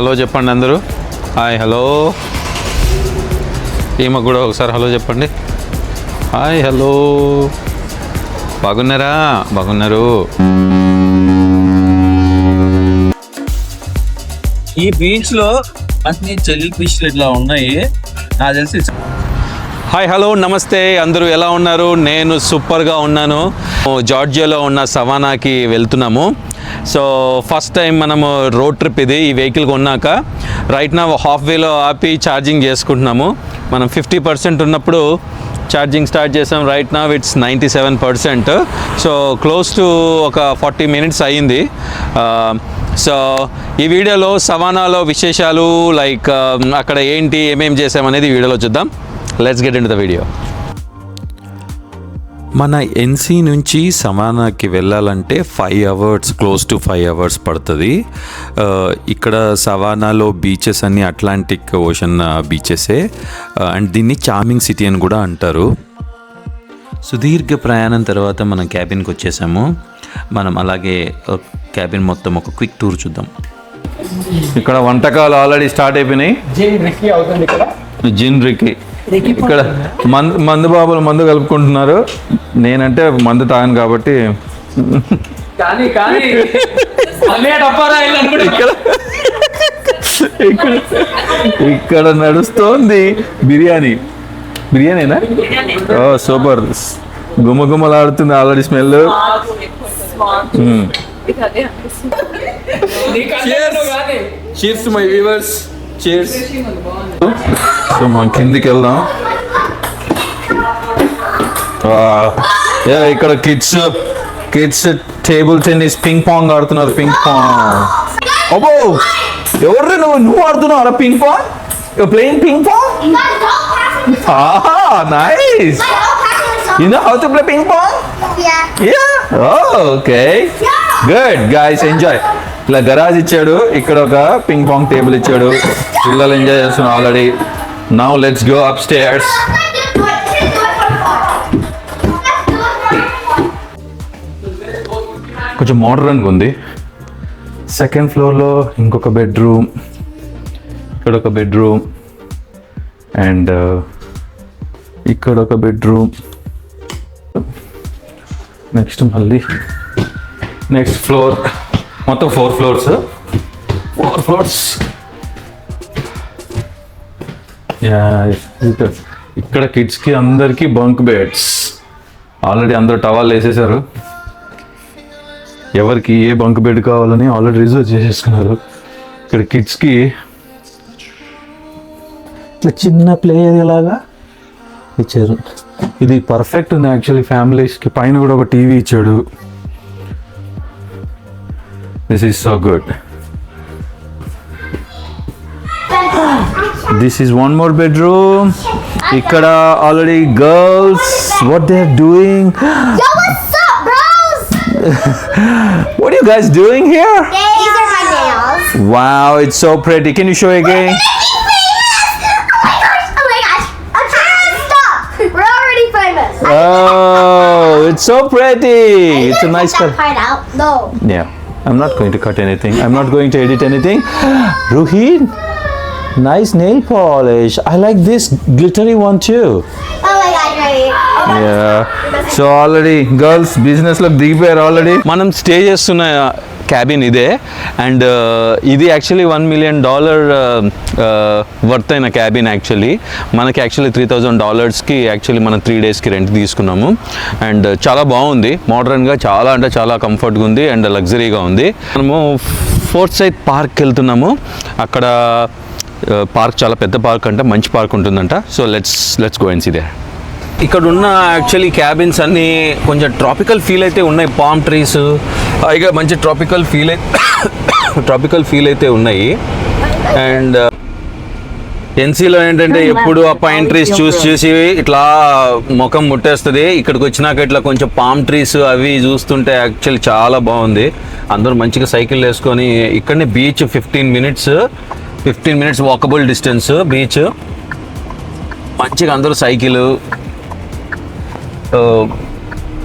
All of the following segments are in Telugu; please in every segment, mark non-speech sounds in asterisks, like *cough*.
హలో చెప్పండి అందరూ. Hi hello. ఈమె కూడా ఒకసారి హలో చెప్పండి. Hi hello. బాగున్నారా? బాగున్నారు. ఈ బీచ్లో అన్ని చెల్లి ఫిష్లు ఇట్లా ఉన్నాయి. నాకు తెలిసి హాయ్ హలో. నమస్తే. అందరూ ఎలా ఉన్నారు? నేను సూపర్గా ఉన్నాను. జార్జియాలో ఉన్న సవానాకి వెళ్తున్నాము. సో ఫస్ట్ టైం మనము రోడ్ ట్రిప్ ఇది ఈ వెహికల్ కొన్నాక రైట్ నా హాఫ్ వేలో ఆపి ఛార్జింగ్ చేసుకుంటున్నాము. మనం ఫిఫ్టీ పర్సెంట్ ఉన్నప్పుడు ఛార్జింగ్ స్టార్ట్ చేసాం. రైట్ నా it's ninety seven percent so close to ఒక ఫార్టీ మినిట్స్ అయ్యింది సో ఈ వీడియోలో సవానాలో విశేషాలు లైక్ um, అక్కడ ఏంటి ఏమేమి చేసామనేది వీడియోలో చూద్దాం. Let's get in the video మన ఎన్సీ నుంచి సవానాకి వెళ్ళాలంటే five hours close to five hours పడుతుంది. ఇక్కడ సవానాలో బీచెస్ అన్ని అట్లాంటిక్ ఓషన్ బీచెసే అండ్ దీన్ని చార్మింగ్ సిటీ అని కూడా అంటారు. సుదీర్ఘ ప్రయాణం తర్వాత మనం క్యాబిన్కి వచ్చేసాము. మనం అలాగే క్యాబిన్ మొత్తం ఒక క్విక్ టూర్ చూద్దాం. ఇక్కడ వంటకాలు ఆల్రెడీ స్టార్ట్ అయిపోయినాయి. జిమ్ రిక్కీ అవుతుంది ఇక్కడ. జిన్ రిక్కీ ఇక్కడ మందు మందు బాబులు మందు కలుపుకుంటున్నారు. నేనంటే మందు తాగాను కాబట్టి. కానీ కానీ ఇక్కడ ఇక్కడ ఇక్కడ నడుస్తోంది బిర్యానీ. బిర్యానీనా? ఓ సూపర్. గుమ్మ గుమ్మలాడుతుంది already smell. Cheers my viewers cheers so మనం కిందికి వెళ్దాం ఇక్కడ kids kids table tennis ping pong ఆడుతున్నారు పింగ్ పాంగ్ అబ్బో ఎవరు నువ్వు నువ్వు ఆడుతున్నావు ping pong you playing ping pong. Ah, know how to play ping pong? Yeah. Yeah. Oh, okay. Good guys enjoy ఇలా గరాజ్ ఇచ్చాడు. ఇక్కడ ఒక పింగ్ పాంగ్ టేబుల్ ఇచ్చాడు. పిల్లలు ఎంజాయ్ చేస్తున్నాం already now let's go up stairs కొంచెం మోడర్న్గా ఉంది. సెకండ్ ఫ్లోర్లో ఇంకొక బెడ్రూమ్ ఇక్కడ ఒక బెడ్రూమ్ అండ్ uh, ఇక్కడ ఒక బెడ్రూమ్ నెక్స్ట్ మళ్ళీ. నెక్స్ట్ ఫ్లోర్ మొత్తం ఫోర్ ఫ్లోర్స్ ఫోర్ ఫ్లోర్స్ ఇక్కడ కిడ్స్కి అందరికీ బంక్ బెడ్స్ ఆల్రెడీ అందరూ టవాల్ వేసేసారు. ఎవరికి ఏ బంక్ బెడ్ కావాలని ఆల్రెడీ రిజర్వ్ చేసేసుకున్నారు. ఇక్కడ కిడ్స్కి చిన్న ప్లే ఏరియా లాగా ఇచ్చారు. ఇది పర్ఫెక్ట్ ఉంది యాక్చువల్లీ ఫ్యామిలీస్కి పైన కూడా ఒక టీవీ ఇచ్చాడు. This is so good this is one more bedroom ఇక్కడ already girls what they are doing Yo, what's up, bros? *laughs* What you guys doing here These are my nails. Wow it's so pretty can you show again Oh my gosh! Oh my gosh! I'm trying to stop. We're already famous. Oh, it's so pretty. It's a nice cut color. that part out. No. Yeah, I'm not going to cut anything. I'm not going to edit anything. Ruhin, nice nail polish. I like this glittery one too. Oh my god, ready? Yeah. So already girls బిజినెస్లో దిగిపోయారు ఆల్రెడీ మనం స్టే చేస్తున్న క్యాబిన్ ఇదే. అండ్ uh, ఇది actually one million dollar worth అయిన క్యాబిన్ యాక్చువల్లీ మనకి యాక్చువల్లీ త్రీ థౌజండ్ డాలర్స్కి యాక్చువల్లీ మనం త్రీ డేస్కి రెంట్ తీసుకున్నాము. అండ్ uh, చాలా బాగుంది. మోడర్న్గా చాలా అంటే చాలా కంఫర్ట్గా ఉంది అండ్ లగ్జరీగా ఉంది. మనము ఫోర్త్ సైడ్ పార్క్ వెళ్తున్నాము అక్కడ uh, పార్క్ చాలా పెద్ద పార్క్ అంటే మంచి పార్క్ ఉంటుందంట. So let's let's go and see they ఇక్కడ ఉన్న యాక్చువల్లీ క్యాబిన్స్ అన్నీ కొంచెం ట్రాపికల్ ఫీల్ అయితే ఉన్నాయి. పామ్ ట్రీస్ ఇక మంచి ట్రాపికల్ ఫీల్ ట్రాపికల్ ఫీల్ అయితే ఉన్నాయి. అండ్ ఎన్సీలో ఏంటంటే ఎప్పుడు ఆ పైన్ ట్రీస్ చూసి చూసి ఇట్లా ముఖం ముట్టేస్తుంది. ఇక్కడికి వచ్చినాక ఇట్లా కొంచెం పామ్ ట్రీస్ అవి చూస్తుంటే యాక్చువల్లీ చాలా బాగుంది. అందరూ మంచిగా సైకిల్ వేసుకొని ఇక్కడనే beach fifteen minutes fifteen minutes walkable distance beach మంచిగా అందరూ సైకిల్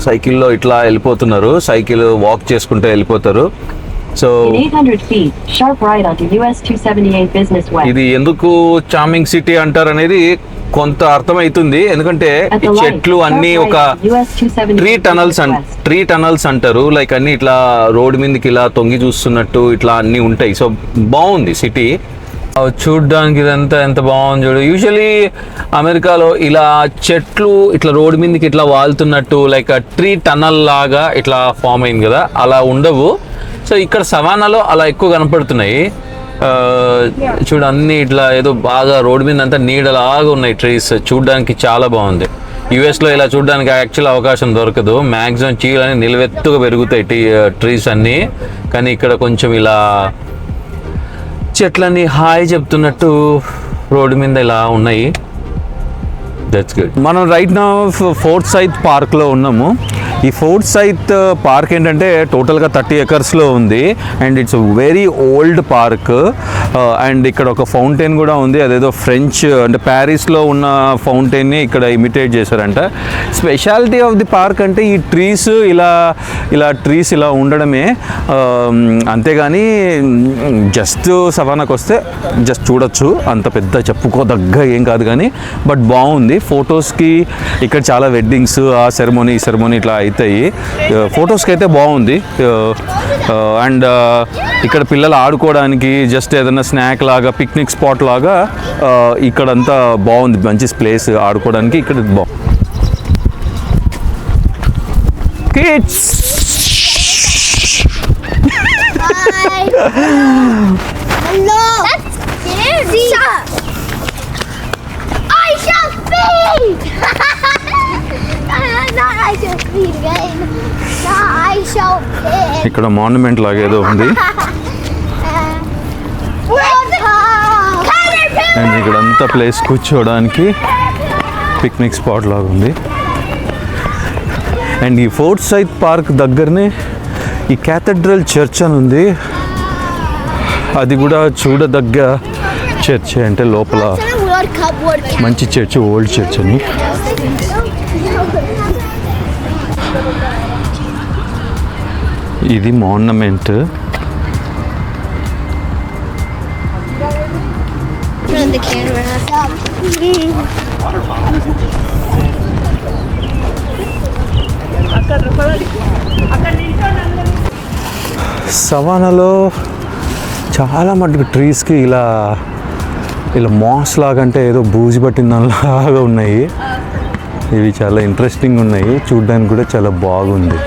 సైకిల్లో ఇట్లా వెళ్ళిపోతున్నారు. సైకిల్ వాక్ చేసుకుంటూ వెళ్ళిపోతారు. So In 800 feet, sharp right onto US 278 Business West. ఇది ఎందుకు చామింగ్ సిటీ అంటారు అనేది కొంత అర్థమవుతుంది ఎందుకంటే చెట్లు అన్ని ఒక onto US 278 tree tunnels. Tree tunnels అంటారు. లైక్ అన్ని ఇట్లా రోడ్ మీదకి ఇలా తొంగి చూస్తున్నట్టు ఇట్లా అన్ని ఉంటాయి. సో బాగుంది సిటీ చూడ్డానికి ఇదంతా ఎంత బాగుంది చూడు. యూజువలీ అమెరికాలో ఇలా చెట్లు ఇట్లా రోడ్ మీదకి ఇట్లా వాలుతున్నట్టు లైక్ ట్రీ టనల్ లాగా ఇట్లా ఫామ్ అయింది కదా. అలా ఉండవు. సో ఇక్కడ సవానాలో అలా ఎక్కువ కనపడుతున్నాయి. చూడు అన్ని ఇట్లా ఏదో బాగా రోడ్డు మీద అంతా నీడలాగా ఉన్నాయి ట్రీస్ చూడడానికి చాలా బాగుంది. యుఎస్లో ఇలా చూడడానికి యాక్చువల్ అవకాశం దొరకదు. మ్యాక్సిమం చీలని నిలవెత్తుగా పెరుగుతాయి ట్రీ ట్రీస్ అన్నీ. కానీ ఇక్కడ కొంచెం ఇలా చెట్లన్నీ హాయ్ చెప్తున్నట్టు రోడ్డు మీద ఇలా ఉన్నాయి. దట్స్ గుడ్ మనం రైట్ నా ఫోర్త్ సైత్ పార్క్లో ఉన్నాము. ఈ ఫోర్త్ సైత్ పార్క్ ఏంటంటే టోటల్గా థర్టీ ఎకర్స్లో ఉంది. And it's very old park. And ఇక్కడ ఒక ఫౌంటైన్ కూడా ఉంది. అదేదో ఫ్రెంచ్ అంటే ప్యారిస్లో ఉన్న ఫౌంటైన్ని ఇక్కడ ఇమిటేట్ చేశారంట. స్పెషాలిటీ ఆఫ్ ది పార్క్ అంటే ఈ ట్రీస్ ఇలా ఇలా ట్రీస్ ఇలా ఉండడమే. అంతేగాని జస్ట్ సవానాకు వస్తే జస్ట్ చూడొచ్చు. అంత పెద్ద చెప్పుకోదగ్గ ఏం కాదు కానీ బట్ బాగుంది. ఫొటోస్కి ఇక్కడ చాలా వెడ్డింగ్స్ ఆ సెరమోనీ ఈ సెరమోనీ ఇట్లా అవుతాయి. ఫొటోస్కి అయితే బాగుంది. అండ్ ఇక్కడ పిల్లలు ఆడుకోవడానికి జస్ట్ ఏదైనా స్నాక్ లాగా పిక్నిక్ స్పాట్ లాగా ఇక్కడంతా బాగుంది. మంచి ప్లేస్ ఆడుకోవడానికి ఇక్కడ బాగుంది కిడ్స్. I shall feed. ఇక్కడ మాన్యుమెంట్ లాగా ఏదో ఉంది. అండ్ ఇక్కడంతా ప్లేస్ కూర్చోవడానికి పిక్నిక్ స్పాట్ లాగా ఉంది. అండ్ ఈ ఫోర్త్ సైడ్ పార్క్ దగ్గరనే ఈ క్యాథడ్రల్ చర్చ్ అని ఉంది. అది కూడా చూడదగ్గ చర్చ్ అంటే లోపల. మంచి చర్చ్ ఓల్డ్ చర్చ్ అని. ఇది మార్నమెంట్ సవానాలో చాలా మటుకు ట్రీస్కి ఇలా ఇలా మాస్ లాగా అంటే ఏదో బూజు పట్టిన దానిలాగా ఉన్నాయి. ఇవి చాలా ఇంట్రెస్టింగ్ ఉన్నాయి. చూడ్డానికి కూడా చాలా బాగుంది.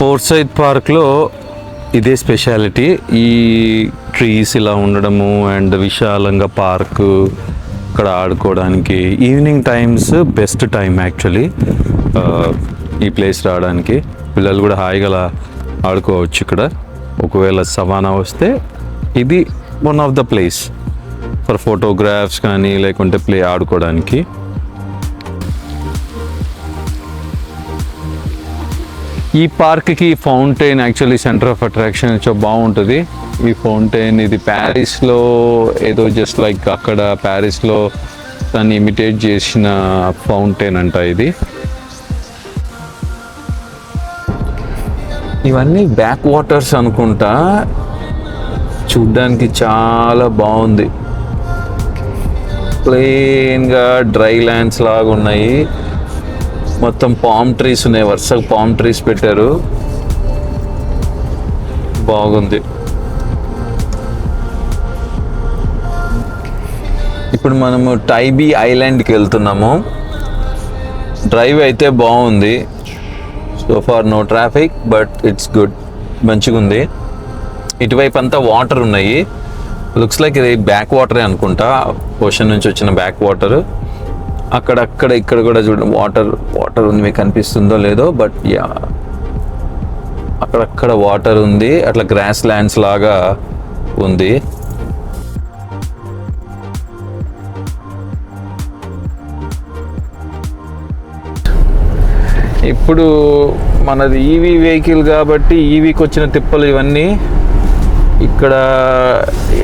ఫోర్ సైడ్ పార్క్లో ఇదే స్పెషాలిటీ. ఈ ట్రీస్ ఇలా ఉండడము అండ్ విశాలంగా పార్క్ ఇక్కడ ఆడుకోవడానికి evening times best time actually ఈ ప్లేస్ రావడానికి. పిల్లలు కూడా హాయిగా ఆడుకోవచ్చు ఇక్కడ. ఒకవేళ సవానా వస్తే ఇది one of the place for photographs కానీ లేకుంటే ప్లే ఆడుకోవడానికి. ఈ పార్క్కి fountain actually centre of attraction చాలా బాగుంటుంది. ఈ ఫౌంటైన్ ఇది ప్యారిస్లో ఏదో జస్ట్ లైక్ అక్కడ ప్యారిస్లో దాన్ని ఇమిటేట్ చేసిన ఫౌంటైన్ అంట ఇది. ఇవన్నీ బ్యాక్ వాటర్స్ అనుకుంటా. చూడ్డానికి చాలా బాగుంది. ప్లెయిన్గా డ్రై ల్యాండ్స్ లాగా ఉన్నాయి మొత్తం పామ్ ట్రీస్ ఉన్నాయి. వరుసగా పామ్ ట్రీస్ పెట్టారు. బాగుంది. ఇప్పుడు మనము టైబీ ఐలాండ్కి వెళ్తున్నాము. డ్రైవ్ అయితే బాగుంది. So far no traffic but it's good మంచిగా ఉంది. ఇటువైపు అంతా వాటర్ ఉన్నాయి. లుక్స్ లైక్ ఇది బ్యాక్ వాటరే అనుకుంటా. ఓషన్ నుంచి వచ్చిన బ్యాక్ వాటర్ అక్కడక్కడ ఇక్కడ కూడా చూడండి వాటర్ వాటర్ ఉంది మీకు కనిపిస్తుందో లేదో బట్ యా అక్కడక్కడ వాటర్ ఉంది అట్లా గ్రాస్ ల్యాండ్స్ లాగా ఉంది. ఇప్పుడు మనది ఈవీ వెహికల్ కాబట్టి ఈవీకి వచ్చిన తిప్పలు ఇవన్నీ. ఇక్కడ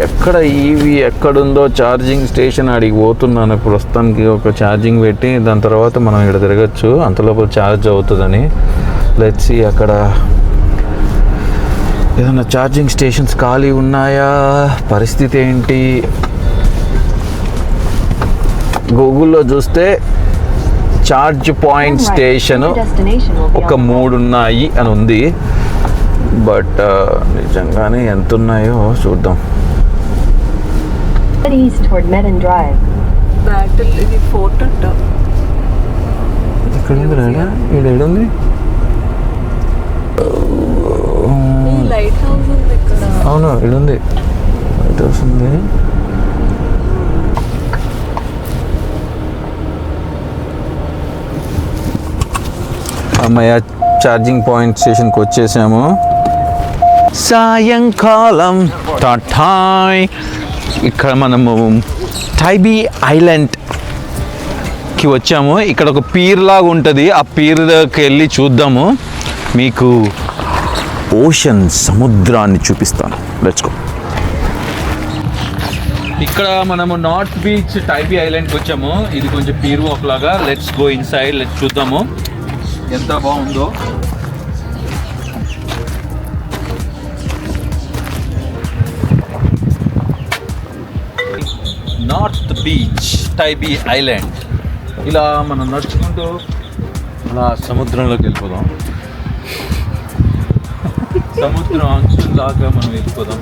ఎక్కడ ఈవి ఎక్కడుందో ఛార్జింగ్ స్టేషన్ అడిగి పోతున్నాను. ప్రస్తుతానికి ఒక ఛార్జింగ్ పెట్టి దాని తర్వాత మనం ఇక్కడ తిరగచ్చు. అంతలోపల ఛార్జ్ అవుతుందని. లెట్స్ అక్కడ ఏదైనా ఛార్జింగ్ స్టేషన్స్ ఖాళీ ఉన్నాయా? పరిస్థితి ఏంటి? గూగుల్లో చూస్తే ఛార్జ్ పాయింట్. స్టేషన్ ఒక మూడు ఉన్నాయి అని ఉంది. బట్ నిజంగానే ఎంత ఉన్నాయో చూద్దాం ఇక్కడ ఉంది రాడా ఇక్కడ ఏడుంది? ఈ లైట్ హౌస్ ఉంది ఇక్కడ. అవును ఇక్కడ ఉంది. అయితే వస్తుంది అమ్మయ్య ఛార్జింగ్ పాయింట్ స్టేషన్కి వచ్చేసాము. సాయంకాలం. టాయ్ ఇక్కడ మనము టైబీ ఐలాండ్కి వచ్చాము. ఇక్కడ ఒక పీర్ లాగా ఉంటుంది. ఆ పీర్కి వెళ్ళి చూద్దాము. మీకు ఓషన్ సముద్రాన్ని చూపిస్తాను. లెచ్చుకో ఇక్కడ మనము నార్త్ బీచ్ టైపీ ఐలాండ్కి వచ్చాము. ఇది కొంచెం పీర్ వాక్ లాగా. Let's go inside let's చూద్దాము. ఎంత బాగుందో. North beach Tybee island. ఇలా మనం నడుచుకుంటూ అలా సముద్రంలోకి వెళ్ళిపోదాం. సముద్రం అంచుల దాకా మనం వెళ్ళిపోదాం.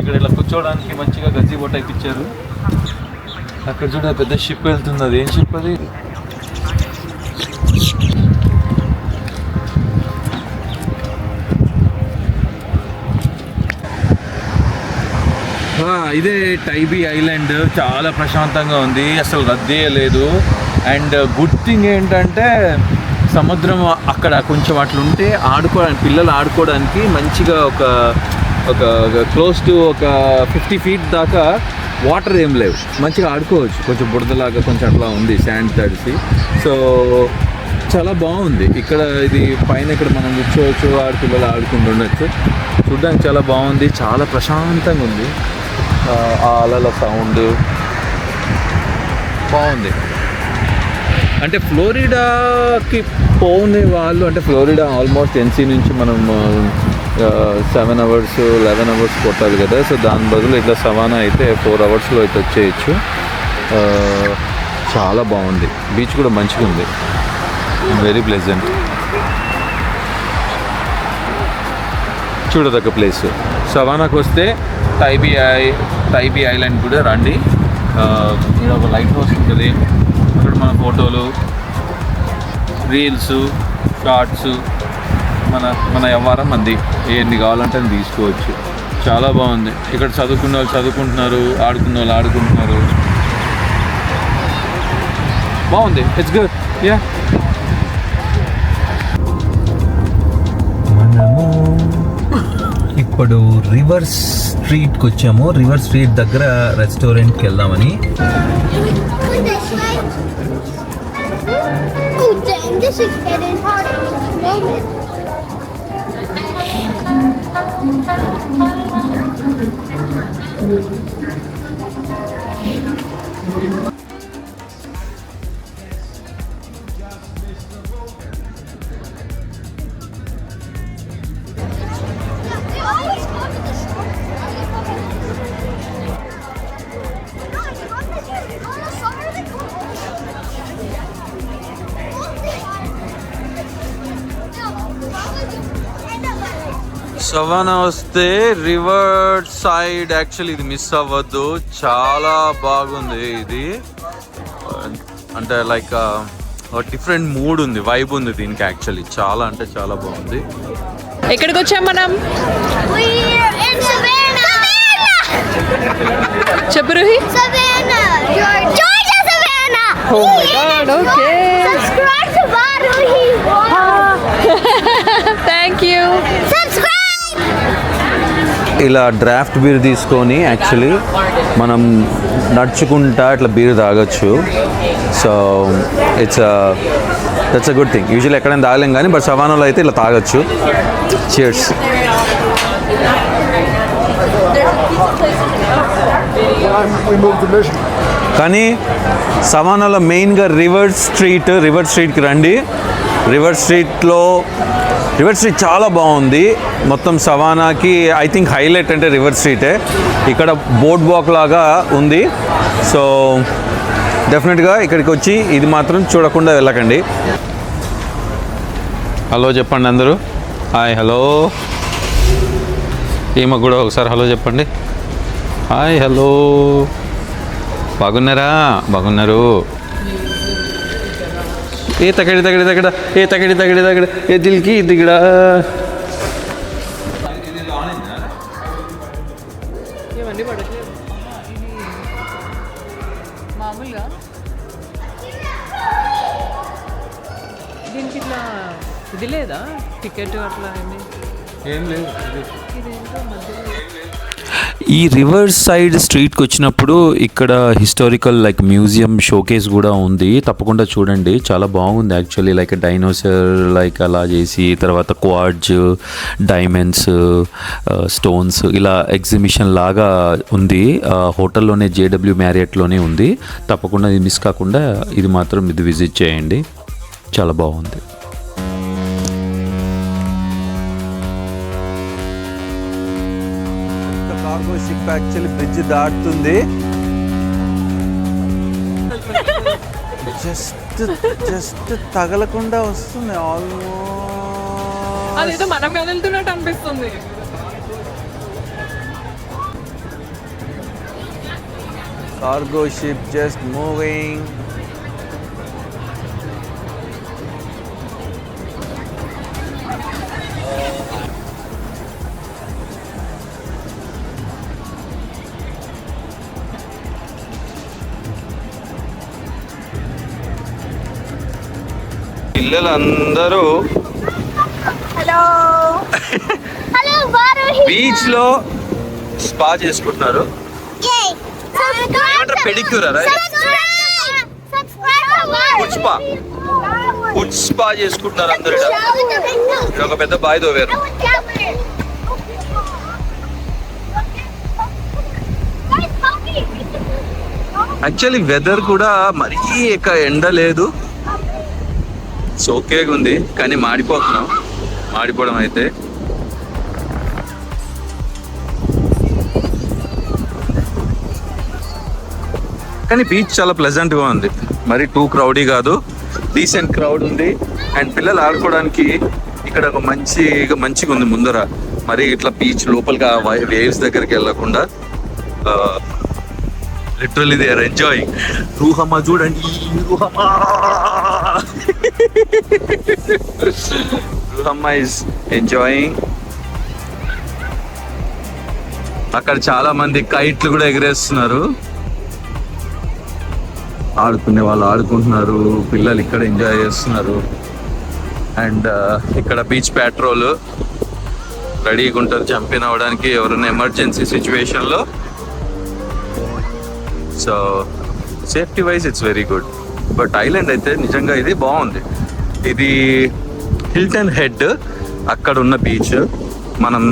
ఇక్కడ ఇలా కూర్చోవడానికి మంచిగా గజ్జి బొట్ట ఇప్పించారు అక్కడ చూడ పెద్ద షిప్ వెళ్తుంది అది ఏం షిప్ అది? ఇదే టైబీ ఐలాండ్. చాలా ప్రశాంతంగా ఉంది. అసలు రద్దీ లేదు. అండ్ గుడ్ థింగ్ ఏంటంటే సముద్రం అక్కడ కొంచెం అట్లుంటే ఉంటే ఆడుకోవడానికి పిల్లలు ఆడుకోవడానికి మంచిగా ఒక ఒక క్లోజ్ టు ఒక ఫిఫ్టీ ఫీట్ దాకా వాటర్ ఏం లేవు. మంచిగా ఆడుకోవచ్చు. కొంచెం బుడదలాగా కొంచెం అట్లా ఉంది శాండ్ తడిసి. సో చాలా బాగుంది. ఇక్కడ ఇది పైన ఇక్కడ మనం కూర్చోవచ్చు ఆడు పిల్లలు చూడడానికి చాలా బాగుంది. చాలా ప్రశాంతంగా ఉంది. ఆ అలల సౌండ్ బాగుంది. అంటే ఫ్లోరిడాకి పోని వాళ్ళు అంటే ఫ్లోరిడా ఆల్మోస్ట్ ఎన్సీ నుంచి మనం సెవెన్ అవర్స్ లెవెన్ అవర్స్ కొట్టాలి కదా. సో దాని బదులు ఇట్లా సవానా అయితే ఫోర్ అవర్స్లో అయితే వచ్చేయచ్చు. చాలా బాగుంది. బీచ్ కూడా మంచిగా ఉంది. వెరీ ప్లెజెంట్ చూడదగ్గ ప్లేస్ సవానాకు వస్తే టైబీఐ టైబీ ఐలాండ్ కూడా రండి. ఇక్కడ ఒక లైట్ హౌస్ ఉంటుంది. అక్కడ మన ఫోటోలు రీల్స్ షార్ట్స్ మన మన వ్యవహారం మంది ఎన్ని కావాలంటే అని తీసుకోవచ్చు. చాలా బాగుంది. ఇక్కడ చదువుకున్న వాళ్ళు చదువుకుంటున్నారు ఆడుకున్న వాళ్ళు ఆడుకుంటున్నారు. బాగుంది. ఇట్స్ గుడ్ యా ఇప్పుడు రివర్స్ స్ట్రీట్కి వచ్చాము. రివర్ స్ట్రీట్ దగ్గర రెస్టారెంట్కి వెళ్దామని సవానా వస్తే రివర్ సైడ్. యాక్చువల్లీ ఇది మిస్ అవ్వద్దు. చాలా బాగుంది ఇది. అంటే లైక్ డిఫరెంట్ మూడ్ ఉంది వైబ్ ఉంది దీనికి యాక్చువల్లీ చాలా అంటే చాలా బాగుంది. ఎక్కడికి వచ్చాం మనం. చెప్పు రుహి Savannah. Georgia. Georgia, ఇలా డ్రాఫ్ట్ బీర్ తీసుకొని యాక్చువల్లీ మనం నడుచుకుంటా ఇట్లా బీర్ తాగొచ్చు. So it's that's a good thing usual ఎక్కడైనా తాగలేం కానీ బట్ సవానాలో అయితే ఇలా తాగొచ్చు. చీర్స్ కానీ సవానాలో మెయిన్గా రివర్ స్ట్రీట్ రివర్ స్ట్రీట్కి రండి. రివర్ స్ట్రీట్లో రివర్ స్ట్రీట్ చాలా బాగుంది. మొత్తం సవానాకి ఐ థింక్ హైలైట్ అంటే రివర్ స్ట్రీటే. ఇక్కడ బోర్డ్ వాక్ లాగా ఉంది. సో డెఫినెట్గా ఇక్కడికి వచ్చి ఇది మాత్రం చూడకుండా వెళ్ళకండి. హలో చెప్పండి అందరూ. హాయ్ హలో ఈమె కూడా ఒకసారి హలో చెప్పండి. హాయ్ హలో బాగున్నారా? బాగున్నారు. ఏ తగడి తగడి తగడ ఏ తగడి తగడి తగడ ఏ దిల్కి దిగడ. దీనికి ఇట్లా ఇది లేదా? టికెట్ అట్లా ఏమి? ఏం లేదు ఈ రివర్ సైడ్ స్ట్రీట్కి వచ్చినప్పుడు ఇక్కడ హిస్టారికల్ లైక్ మ్యూజియం షోకేస్ కూడా ఉంది. తప్పకుండా చూడండి. చాలా బాగుంది యాక్చువల్లీ. లైక్ డైనోసర్ లైక్ అలా చేసి తర్వాత క్వాడ్జ్ డైమండ్స్ స్టోన్స్ ఇలా ఎగ్జిబిషన్ లాగా ఉంది. హోటల్లోనే జేడబ్ల్యూ మ్యారియట్లోనే ఉంది. తప్పకుండా ఇది మిస్ కాకుండా ఇది మాత్రం ఇది విజిట్ చేయండి. చాలా బాగుంది. షిప్ యాక్చువల్లీ బ్రిడ్జ్ దాటుతుంది. జస్ట్ జస్ట్ తగలకుండా వస్తుంది ఆల్మోస్ట్ అదేదో మనం కదులుతున్నట్టు అనిపిస్తుంది. కార్గో షిప్ జస్ట్ మూవింగ్ పిల్లలందరూ బీచ్లో స్పా చేసుకుంటున్నారు. పుష్పా పుష్పా చేసుకుంటున్నారు అందరు ఒక పెద్ద బాయ్ తోవారు. యాక్చువల్లీ వెదర్ కూడా మరీ ఎక్క ఎండ లేదు. ఓకేగా ఉంది కానీ మాడిపోతున్నాం. మాడిపోవడం అయితే. కానీ బీచ్ చాలా ప్లెజెంట్గా ఉంది. మరి టూ క్రౌడీ కాదు. డీసెంట్ క్రౌడ్ ఉంది. అండ్ పిల్లలు ఆడుకోవడానికి ఇక్కడ ఒక మంచి మంచిగా ఉంది ముందర. మరి ఇట్లా బీచ్ లోపలికి వేవ్స్ దగ్గరికి వెళ్ళకుండా లిటరల్లీ దే ఆర్ ఎంజాయింగ్ రూహమ్మా చూడండి రూహమ్మా! రూహమ్మా ఇస్ ఎంజాయింగ్ అక్కడ చాలా మంది కైట్లు కూడా ఎగరేస్తున్నారు. ఆడుకునే వాళ్ళు ఆడుకుంటున్నారు. పిల్లలు ఇక్కడ ఎంజాయ్ చేస్తున్నారు. అండ్ uh, ఇక్కడ బీచ్ పెట్రోల్ రెడీగా ఉంటారు. జంపిన్ అవ్వడానికి ఎవరైనా ఎమర్జెన్సీ సిచ్యువేషన్లో so safety wise it's very good but island అయితే నిజంగా ఇది బాగుంది. ఇది హిల్టన్ హెడ్ అక్కడ ఉన్న బీచ్. మనం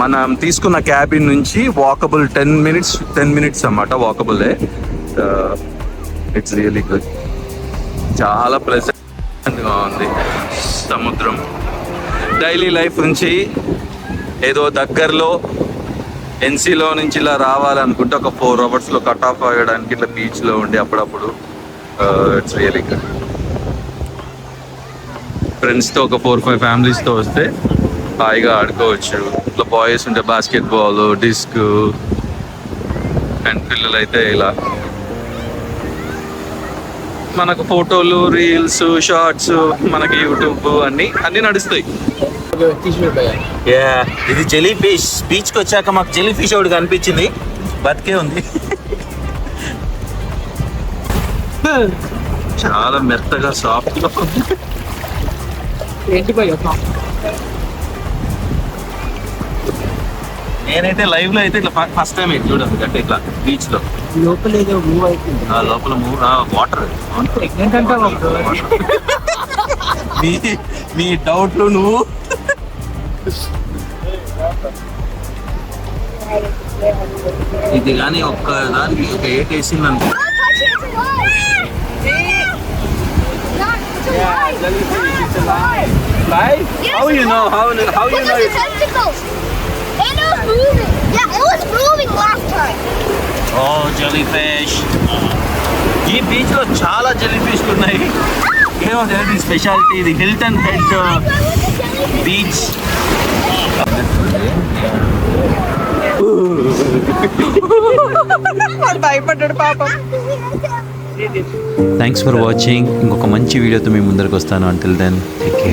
మనం తీసుకున్న క్యాబిన్ నుంచి walkable ten minutes ten minutes అన్నమాట వాకబులే. It's really good. చాలా ప్రెసెంట్గా ఉంది సముద్రం. డైలీ లైఫ్ నుంచి ఏదో దగ్గరలో ఎన్సీలో నుంచి ఇలా రావాలనుకుంటే ఒక ఫోర్ అవర్స్లో కట్ ఆఫ్ అవ్వడానికి ఇట్లా బీచ్లో ఉండి అప్పుడప్పుడు ఇట్స్ రియలీ గుడ్. ఫ్రెండ్స్తో ఒక ఫోర్ ఫైవ్ ఫ్యామిలీస్తో వస్తే హాయిగా ఆడుకోవచ్చు. ఇట్లా బాయ్స్ ఉంటే బాస్కెట్ బాల్ డిస్క్ అండ్ పిల్లలు అయితే ఇలా. మనకు ఫోటోలు రీల్స్ షార్ట్స్ మనకి యూట్యూబ్ అన్ని అన్ని నడుస్తాయి. ఇది జెలీ ఫిష్ బీచ్కి వచ్చాక మాకు జెలీ ఫిష్ ఒకటి కనిపించింది. బతికే ఉంది. *laughs* చాలా మెత్తగా సాఫ్ట్గా ఉంది. ఏంటి భయ్య నేనైతే లైవ్లో అయితే ఇట్లా ఫస్ట్ టైం ఇది చూడండి అంటే ఇట్లా బీచ్లో. లోపల ఏదో మూవ్ అవుతుంది ఆ లోపల వాటర్ ప్రెగ్నెంట్ అంటే మీ మీ డౌట్లు నువ్వు. ఇది కానీ ఒక్క దానికి ఒక ఎయిట్ వేసింది అనుకో. How you know? How, how you know? It's tentacles. And it was moving. Yeah, it was moving last time. Oh jellyfish ఈ బీచ్ లో చాలా జెలీ ఫిష్ ఉన్నాయి ఏమో తెలియదు స్పెషాలిటీ ఇది హిల్టన్ హెడ్ బీచ్ భయపడ్డాడు పాపం థ్యాంక్స్ ఫర్ వాచింగ్ ఇంకొక మంచి వీడియోతో మీ ముందరికి వస్తాను. Until then take care